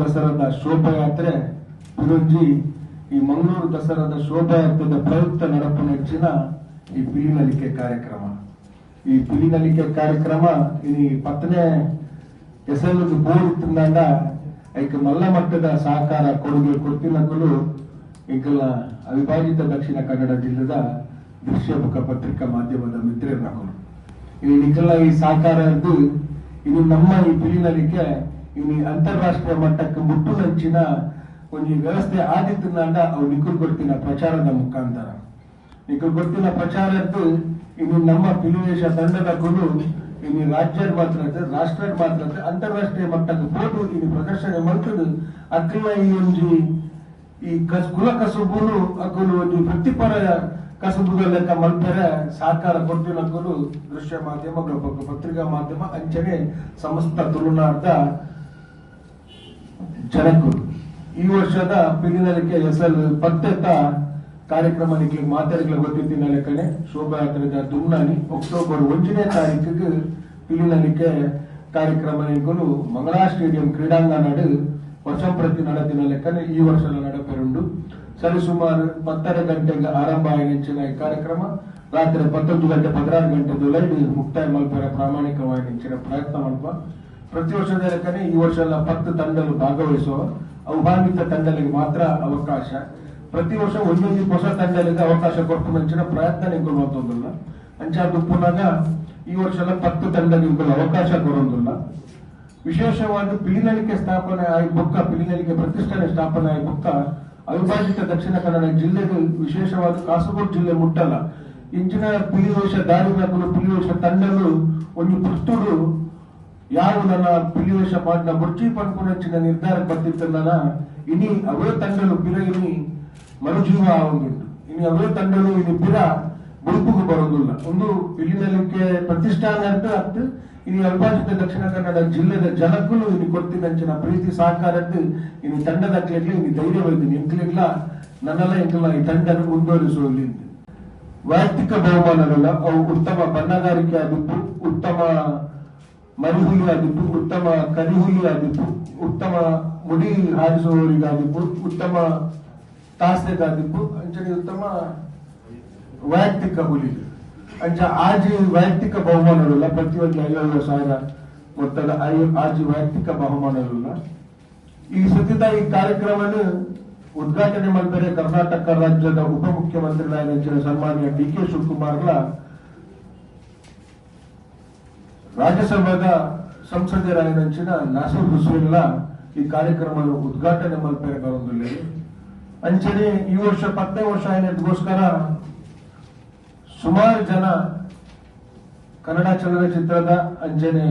ದಸರಾದ ಶೋಭಾಯಾತ್ರೆ ಗುರುಜಿ ಈ ಮಂಗಳೂರು ದಸರಾದ ಶೋಭಾಯಾತ್ರೆದ ಪ್ರಯುಕ್ತ ನಡಪುನಚ್ಚಿನ ಈ ಪಿಲಿನಲಿಕೆ ಕಾರ್ಯಕ್ರಮ. ಈ ಪಿಲಿನಲಿಕೆ ಕಾರ್ಯಕ್ರಮ ಇನಿ ಪತ್ತನೇ ಹೆಸರು ಬೋರ್ಡ್ ಐಕ ಮಲ್ಲ ಮಟ್ಟದ ಸಹಕಾರ ಕೊಡುಗೆ ಕೊಟ್ಟಿನಕಲು ಇಂಕಲ ಅವಿಭಾಜಿತ ದಕ್ಷಿಣ ಕನ್ನಡ ಜಿಲ್ಲೆದ ದೃಶ್ಯ ಪತ್ರಿಕಾ ಮಾಧ್ಯಮದ ಮಿತ್ರ ಇಲ್ಲಿ ನಿಖಲ ಈ ಸಹಕಾರ ಇದ್ದು, ಇನ್ನು ನಮ್ಮ ಈ ಪಿಲಿನಲಿಕೆ ಇನ್ನು ಅಂತಾರಾಷ್ಟ್ರೀಯ ಮಟ್ಟಕ್ಕೆ ಮುಟ್ಟು ನಂಚಿನ ಒಂದು ವ್ಯವಸ್ಥೆ ಆದಿತ್ತಂದ ಅವು ನಿಖಲ್ ಕೊಡ್ತಿನ ಪ್ರಚಾರದ ಮುಖಾಂತರ. ನಿಖಲ್ ಕೊಡ್ತಿನ ಪ್ರಚಾರ ಇದ್ದು ಇನ್ನು ನಮ್ಮ ಪಿಲಿವೇಶ ತಂಡದ ಕೊಡು ಇನ್ನು ರಾಜ್ಯದ ಮಾತ್ರ ರಾಷ್ಟ್ರದ ಮಾತ್ರ ಅಂತಾರಾಷ್ಟ್ರೀಯ ಮಟ್ಟಕ್ಕೆ ಫೋಟೋ ಇನ್ನು ಪ್ರದರ್ಶನ ಮಾಡ್ತದೆ. ಅಕ್ಕಲ ಈ ಒಂದು ಈ ಕಸ್, ಕುಲ ಕಸುಬುನು ಅಕ್ಕಲು ಒಂದು ವೃತ್ತಿಪರ ಕಸುಬುಗಳ ಲೆಕ್ಕ ಮಲ್ಪೆರೆ ಸಹಕಾರ ಕೊಡ್ತಿನ ಅಕ್ಕಲು ದೃಶ್ಯ ಮಾಧ್ಯಮ ಪತ್ರಿಕಾ ಮಾಧ್ಯಮ ಅಂಚನೆ ಸಮಸ್ತ ತುಳುನಾಡ್ದ ಜನಕರು ಈ ವರ್ಷದ ಪಿಲಿನಲಿಕೆ ಎಸ್ಎಲ್ ಪತ್ತೆತ್ತ ಕಾರ್ಯಕ್ರಮ ನಿಕ್ಲಿ ಮಾತಾಡಿಗಳ ಗೊತ್ತಿದ್ದಿನ ಲೆಕ್ಕನೆ ಶೋಭಾಯಾತ್ರೆದ ದುಮ್ನಾನಿ, ಅಕ್ಟೋಬರ್ ಒಂದನೇ ತಾರೀಕಿಗೆ ಪಿರಿನಲಿಕೆ ಕಾರ್ಯಕ್ರಮ ನಿಂಕಲು ಮಂಗಳಾ ಸ್ಟೇಡಿಯಂ ಕ್ರೀಡಾಂಗಣ ವರ್ಷಂಪ್ರತಿ ನಡೆದಿನ ಲೆಕ್ಕನೆ ಈ ವರ್ಷದ ನಡಪೆರುಂಡು. ಸರಿಸುಮಾರು ಹತ್ತರ ಗಂಟೆಗೆ ಆರಂಭ ಆಯ್ನಿಂಚಿನ ಈ ಕಾರ್ಯಕ್ರಮ. ರಾತ್ರಿ ಪತ್ತೊಂದು ಗಂಟೆ ಪದಿನಾರು ಗಂಟೆ ಲೈಟ್ ಮುಕ್ತಾಯ ಮಲ್ಪರ ಪ್ರಾಮಾಣಿಕವಾಗಿ ಪ್ರಯತ್ನ ಮಲ್ಪ ಪ್ರತಿ ವರ್ಷದ ಲೆಕ್ಕನೆ ಈ ವರ್ಷ ಪತ್ತು ತಂಡಗಳು ಭಾಗವಹಿಸುವ ಆಹ್ವಾನಿತ ತಂಡಗಳಿಗೆ ಮಾತ್ರ ಅವಕಾಶ. ಪ್ರತಿ ವರ್ಷ ಒಂದೊಂದು ಹೊಸ ತಂಡಗಳಿಗೆ ಅವಕಾಶ ಕೊಟ್ಟು ಮಂಚಿನ ಪ್ರಯತ್ನ ನಿಂಕೊಳ್ಳುವಂತಂದಿಲ್ಲ ಅಂಚಾದು ಪುನಃ ಈ ವರ್ಷ ಎಲ್ಲ ಪತ್ತು ತಂಡಗಳಿಗೆ ಅವಕಾಶ ಕೊಡೋದಿಲ್ಲ ವಿಶೇಷವಾಗಿ ಪಿಲಿನಲಿಕೆ ಸ್ಥಾಪನೆ ಆಗಿ ಬುಕ್ಕ ಪಿಲಿನಲಿಕೆ ಪ್ರತಿಷ್ಠಾನ ಸ್ಥಾಪನೆ ಆಗಿ ಬುಕ್ಕ ಅವಿಭಾಜಿತ ದಕ್ಷಿಣ ಕನ್ನಡ ಜಿಲ್ಲೆಗೆ ವಿಶೇಷವಾದ ಕಾಸರಗೋಡು ಜಿಲ್ಲೆ ಮುಟ್ಟಲ್ಲ. ಇಂಚಿನ ಪಿಲಿವೇಷ ದಾರಿ ಪಿಲಿವೇಷ ತಂಡಗಳು ಒಂದು ಪುಸ್ತೂರು ಯಾವ ನನ್ನ ಪಿಲಿವೇಶ ಮಾಡಿದ ಮುರ್ಚಿ ಪಂಪುನಚ್ಚಿನ ನಿರ್ಧಾರ ಬರ್ತಿತ್ತಲ್ಲ ಇನಿ ಅವೇ ತಂಡಲು ಬಿರ, ಇನಿ ಮರುಜೀವ ಆಗಿತ್ತು ಇನಿ ಅವೇ ತಂಡಲು ಇನಿ ಪಿರ ಬುಡುಪುಗೆ ಬರೋದಿಲ್ಲ. ಒಂದು ಇಲ್ಲಿನಲ್ಲಿಕ್ಕೆ ಪ್ರತಿಷ್ಠಾನ ಅಂತ ಅತ್ತು ಇನಿ ಅವಿಭಾಜಿತ ದಕ್ಷಿಣ ಕನ್ನಡ ಜಿಲ್ಲೆದ ಜನಕ್ಕೂ ಇನಿ ಕೊಡ್ತಿನಂಚಿನ ಪ್ರೀತಿ ಸಹಕಾರದ್ದು ಇನಿ ತಂಡದ ಇನ್ನು ಇನಿ ಧೈರ್ಯವಾಯ್ತು ಎಂಕ್ಲಿಗ್ಲ ನನ್ನೆಲ್ಲ ಎಂಕಲ್ಲ ಈ ತಂಡ ಮುಂದುವರಿಸುವಲ್ಲಿ ವೈಯಕ್ತಿಕ ಬಹುಮಾನಗಳ ಅವು ಉತ್ತಮ ಬಣ್ಣಗಾರಿಕೆ ಆಗಿತ್ತು ಉತ್ತಮ ಮರಿಹುಲಿ ಆಗಿತ್ತು ಉತ್ತಮ ಕರಿಹುಯಾಗಿದ್ದು ಉತ್ತಮ, ಮುಡಿ ಹಾರಿಸುವವರಿಗಾಗಿದ್ದು ಉತ್ತಮ, ತಾಸೆಗಾಗಿದ್ದು ಅಂಚನೆ ಉತ್ತಮ, ವೈಯಕ್ತಿಕ ಹುಲಿ. ಅಂಚ ಆಜಿ ವೈಯಕ್ತಿಕ ಬಹುಮಾನಗಳಿಲ್ಲ ಪ್ರತಿಯೊಂದು ಐವತ್ತು ಸಾವಿರ ಮೊತ್ತದ ಆಜಿ ವೈಯಕ್ತಿಕ ಬಹುಮಾನಗಳಿಲ್ಲ ಈ ಸುತ್ತಿದ ಈ ಕಾರ್ಯಕ್ರಮವನ್ನು ಉದ್ಘಾಟನೆ ಮಾಡಿದರೆ ಕರ್ನಾಟಕ ರಾಜ್ಯದ ಉಪಮುಖ್ಯಮಂತ್ರಿಗಳಾದ ಸನ್ಮಾನ್ಯ ಡಿ ಕೆ ಶಿವಕುಮಾರ್ಲ ರಾಜ್ಯಸಭಾದ ಸಂಸದರಾಗಿನ ನಾಸೀರ್ ಹುಸೇನ್ಲ ಈ ಕಾರ್ಯಕ್ರಮದ ಉದ್ಘಾಟನೆ ಮಾಡ್ತಾರೆ ಬರೋದಿಲ್ಲ ಅಂಚನೆ ಈ ವರ್ಷ ಪತ್ತನೇ ವರ್ಷ ಏನದಕ್ಕೋಸ್ಕರ ಸುಮಾರು ಜನ ಕನ್ನಡ ಚಲನಚಿತ್ರದ ಅಂಚನೆ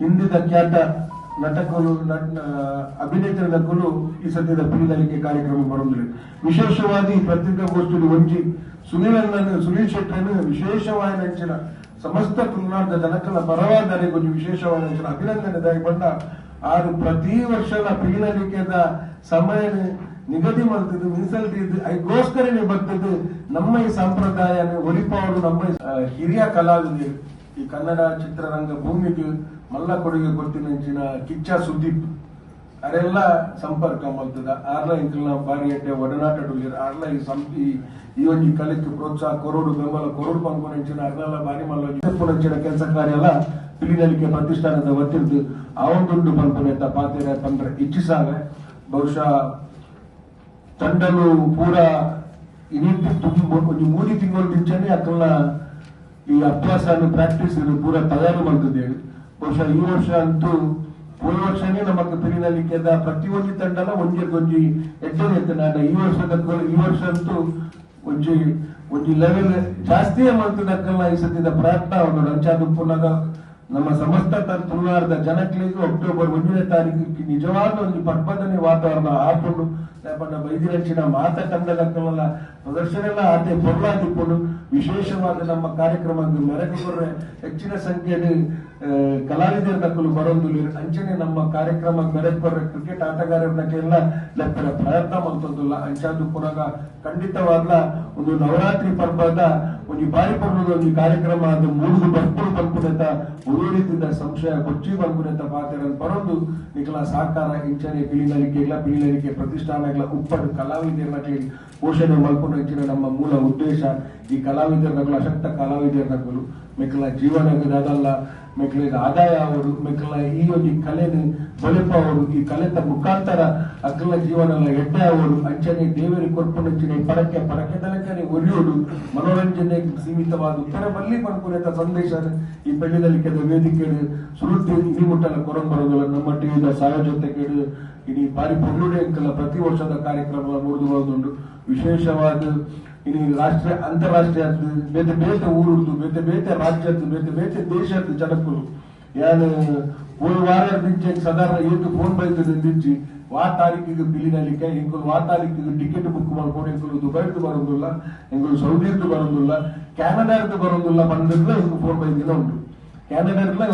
ಹಿಂದಿದ ಖ್ಯಾತ ನಟಕರು ನಟ ಅಭಿನೇತರಕ್ಕೂ ಈ ಸದ್ಯದ ಪಿಲಿನಲಿಕೆ ಕಾರ್ಯಕ್ರಮ ಬರೋದಿಲ್ಲ ವಿಶೇಷವಾಗಿ ಪತ್ರಿಕಾಗೋಷ್ಠಿಯಲ್ಲಿ ಒಂಜಿ ಸುನೀಲ್ ಸುನೀಲ್ ಶೆಟ್ಟರನ್ನು ವಿಶೇಷವಾಗಿ ನಂಚಿನ ಸಮಸ್ತ ತುಳುನಾಡಿನ ಜನಕಲ ಪರವಾದರೆ ಒಂದು ವಿಶೇಷವಾದ ಅಭಿನಂದನೆ ಬಂದ ಆರು ಪ್ರತಿ ವರ್ಷದ ಪಿಲಿನಲಿಕೆದ ಸಮಯ ನಿಗದಿ ಮಾಡ್ತಿದ್ದು ಇದ್ದು ಅದಕ್ಕೋಸ್ಕರನೇ ಬರ್ತದ್ದು ನಮ್ಮ ಈ ಸಂಪ್ರದಾಯ ಒಲಿಪವರು ನಮ್ಮ ಹಿರಿಯ ಕಲಾವಿದರು ಈ ಕನ್ನಡ ಚಿತ್ರರಂಗ ಭೂಮಿಗೆ ಮಲ್ಲ ಕೊಡುಗೆ ಕೊಟ್ಟಿನ ಕಿಚ್ಚ ಸುದೀಪ್. ಅವರೆಲ್ಲ ಸಂಪರ್ಕ ಮಲ್ತದ ಆರ್ಲ ಇಂಕಲ್ನ ಬಾರಿ ಅಡ್ಡೆ ಒಡನಾಟಡುಲಿರ್ ಆರ್ಲ ಈ ಸಂ ಈ ಒಂಜಿ ಕಲೆಗೆ ಪ್ರೋತ್ಸಾಹ, ಕೊರೋಡು ಬೆಂಬಲ, ಕೊರೋಡು ಪಂಪುನಂಚಿನ ಅರ್ನೆಲ್ಲ ಬಾರಿ ಮಲ್ಲ ಪುನಂಚಿನ ಕೆಲಸ ಕಾರ್ಯ ಎಲ್ಲ ಪಿಲಿನಲಿಕೆ ಪ್ರತಿಷ್ಠಾನದ ಒತ್ತಿರ್ದು ಅವೊಂದುಂಡು ಅಂತ ಪಾತೆರ ತಂದ್ರೆ ಇಚ್ಛಿಸಾಗ ಬಹುಶಃ ತಂಡಲು ಪೂರ ಇನ್ನಿಟ್ಟು ತುಂಬ ಒಂದು ಮೂರು ತಿಂಗಳು ಮುಂಚೆನೆ ಅಕ್ಕಲ್ಲ ಈ ಅಭ್ಯಾಸ ಪ್ರಾಕ್ಟೀಸ್ ಪೂರ ತಯಾರು ಮಾಡ್ತಿದ್ದೇವೆ. ಬಹುಶಃ ಈ ವರ್ಷ ಅಂತೂ ಹೋದ ವರ್ಷನೇ ನಮ್ಮ ಪಿರಿನಲ್ಲಿ ಗೆದ್ದ ಪ್ರತಿಯೊಂದು ತಂಡನ ಒಂಜಿ ಒಂಜಿ ಎಡ್ಡೆ ಎತ್ತನಾಡ ಈ ವರ್ಷದ ಈ ವರ್ಷ ಅಂತೂ ಒಂಜಿ ಒಂಜಿ ಲೆವೆಲ್ ಜಾಸ್ತಿಯೇ ಮಾಡ್ತಿದ್ದಕ್ಕಲ್ಲ ಈ ಸತ್ಯದ ಪ್ರಾರ್ಥನಾ ಒಂದು ನಮ್ಮ ಸಮಸ್ತ ತುಳುನಾಡದ ಜನಕ್ಕೆ ಅಕ್ಟೋಬರ್ ಒಂದನೇ ತಾರೀಕು ನಿಜವಾದ ಒಂದು ಪರ್ಪದನೆ ವಾತಾವರಣ ಹಾಕೊಂಡು, ನಮ್ಮ ಬೈದಿ ಮಾತ ಮಾತ ತಂಡಗಕ್ಕಲ್ಲ ಪ್ರದರ್ಶನ ಎಲ್ಲ ಆತೆ ಪೊರ್ಲಾದಿಕೊಂಡು ವಿಶೇಷವಾದ ನಮ್ಮ ಕಾರ್ಯಕ್ರಮ ಮೆರಗುಗೊರ್ರೆ ಹೆಚ್ಚಿನ ಸಂಖ್ಯೆಯಲ್ಲಿ ಕಲಾವಿದರ ನಕ್ಕಲು ಬರೋದು ಅಂಚನೆ ನಮ್ಮ ಕಾರ್ಯಕ್ರಮ ಮೆರಗುಗೊರ್ರೆ ಕ್ರಿಕೆಟ್ ಆಟಗಾರರನ್ನೆಲ್ಲ ಲೆಕ್ಕದ ಪ್ರಯತ್ನ ಮಂತೊಂದುಲ್ಲ ಅಂಚಾದು ಪುನಗ ಖಂಡಿತವಾದ ಒಂದು ನವರಾತ್ರಿ ಪರ್ವದ ಒಂದು ಬಾರಿ ಪರ್ವದ ಒಂದು ಕಾರ್ಯಕ್ರಮ ಅದು ಮೂರು ಬರ್ಪುರು ಬಂಪುನೆತ ಒಂದು ರೀತಿಯಿಂದ ಸಂಶಯ ಕೊಚ್ಚಿ ಬಂಪುನೆತ ಪಾತ್ರ ಬರೋದು. ನಿಖಲ ಸಹಕಾರ, ಇಂಚನೆ ಪಿಳಿನಲಿಕೆಗಳ ಪಿಳಿನಲಿಕೆ ಪ್ರತಿಷ್ಠಾನಗಳ ಉಪ್ಪಡು ಕಲಾವಿದರನ್ನ ಪೋಷಣೆ ಮಾಡ್ಕೊಂಡು ಹೆಚ್ಚಿನ ನಮ್ಮ ಮೂಲ ಉದ್ದೇಶ ಈ ಕಲಾವಿದರಗಳು, ಅಶಕ್ತ ಕಲಾವಿದರಗಳು, ಮೆಕ್ಕಲ ಜೀವನಗದಲ್ಲ ಮೆಕ್ಕಲ ಆದಾಯ ಅವರು ಮೆಕ್ಕಲ ಈ ಒಂದು ಕಲೆನ ಬಲಿಪ ಅವರು, ಈ ಕಲೆತ ಮುಖಾಂತರ ಅಕ್ಕಲ ಜೀವನ ಎಡ್ಡೆ ಅವರು, ಅಂಚನೆ ದೇವರಿ ಹೆಚ್ಚಿನ ಪರಕ್ಕೆ ಪರಕ್ಕೆ ತಲಕನೆ ಒಲಿಯೋದು ಮನೋರಂಜನೆಗೆ ಸೀಮಿತವಾದ ಉತ್ತರ ಬಲ್ಲಿ ಪಡ್ಕೊಂಡ ಸಂದೇಶ ಈ ಬೆಳ್ಳಿದಲ್ಲಿ ಕೆಲವು ವೇದಿಕೆ ಸುರುದ್ದಿ ಈ ಮುಟ್ಟಲ ಕೊರಂಬರಗಳು ನಮ್ಮ ಟಿವಿದ ಸಾಯೋಜೊತೆಗೇಡು ಇಡೀ ಬಾರಿ ಪೊರ್ಲುಡೆ ಅಂಕಲ ಪ್ರತಿ ವರ್ಷದ ಕಾರ್ಯಕ್ರಮ ನೋಡಿದು ಬರೋದುಂಡು ವಿಶೇಷವಾದ ಇಡೀ ರಾಷ್ಟ್ರೀಯ ಅಂತಾರಾಷ್ಟ್ರೀಯ ಬೇತೆ ಬೇತೆ ಊರುದ್ದು ಬೇತೆ ಬೇತೆ ರಾಜ್ಯದ್ದು ಬೇತೆ ಬೇತೆ ದೇಶದ್ದು ಜನಕ್ಕಳು ಯಾನು ಒಂದು ವಾರ ದಿಂಚೆ ಸಾಧಾರಣ ಏತು ಫೋನ್ ಬೈತದೆ ದಿಂಚಿ ವಾ ತಾರೀಕಿಗೆ ಬಿಲ್ಲಿನಲ್ಲಿಕ್ಕೆ ಎಂಕುಲು ವಾ ತಾರೀಕಿಗೆ ಟಿಕೆಟ್ ಬುಕ್ ಮಾಡ್ಕೊಂಡು ಎಂಕುಲು ದುಬೈದು ಬರೋದಿಲ್ಲ ಎಂಕುಲು ಸೌದಿದ್ದು ಬರೋದಿಲ್ಲ ಕ್ಯಾನಡಾದ್ದು ಬರೋದಿಲ್ಲ ಬಂದಿಲ್ಲ ಎಂಕು ಫೋನ್ ಬೈದಿನ ಉಂಟು ಕ್ಯಾನಡಾರ್ಲ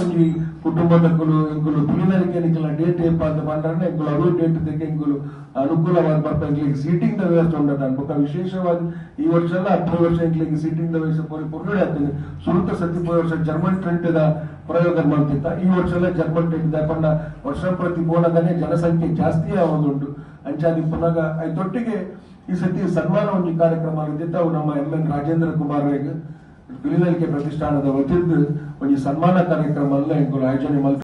ಒಂಜಿ ಕುಟುಂಬದಕ್ಕಲು ಎಂಕುಲು ಬಿಲ್ಲಿನಲ್ಲಿಕ್ಕೆ ನಿಕ್ಕಲ ಡೇಟ್ ಏಪ ಅಂತ ಬಂದ್ರೆ ಎಂಕುಲು ಅದೇ ಡೇಟ್ ತೆಗೆ ಎಂಕುಲು ಅನುಕೂಲವಾದ ಬರ್ತಾ ಎಂಕ್ಲಿಗೆ ಸೀಟಿಂಗ್ ದ ವ್ಯವಸ್ಥೆ ಉಂಟದ ವಿಶೇಷವಾಗಿ ಈ ವರ್ಷ ಎಲ್ಲ ವರ್ಷ ಎಂಕ್ಲಿಗೆ ಸೀಟಿಂಗ್ ದ ವ್ಯವಸ್ಥೆ ಪೂರಿ ಪುರುಗಡೆ ಆಗ್ತದೆ. ಸುರುತ ವರ್ಷ ಜರ್ಮನ್ ಟ್ರೆಂಟ್ ದ ಪ್ರಯೋಗ ಮಾಡ್ತಿತ್ತ. ಈ ವರ್ಷ ಜರ್ಮನ್ ಟ್ರೆಂಟ್ ದಾಕೊಂಡ ವರ್ಷ ಪ್ರತಿ ಬೋನದನೆ ಜನಸಂಖ್ಯೆ ಜಾಸ್ತಿ ಆಗೋದುಂಟು. ಅಂಚಾದಿ ಪುನಃ ತೊಟ್ಟಿಗೆ ಈ ಸತಿ ಸನ್ಮಾನ ಒಂದು ಕಾರ್ಯಕ್ರಮ ಆಗಿದ್ದ ಅವು ನಮ್ಮ ಎಂ ಎನ್ ರಾಜೇಂದ್ರ ಕುಮಾರ್ ಬಿಲಿನಲಿಕೆ ಪ್ರತಿಷ್ಠಾನದ ವತಿಯಿಂದ ಒಂದು ಸನ್ಮಾನ ಕಾರ್ಯಕ್ರಮ ಎಲ್ಲ ಆಯೋಜನೆ ಮಲ್ಕ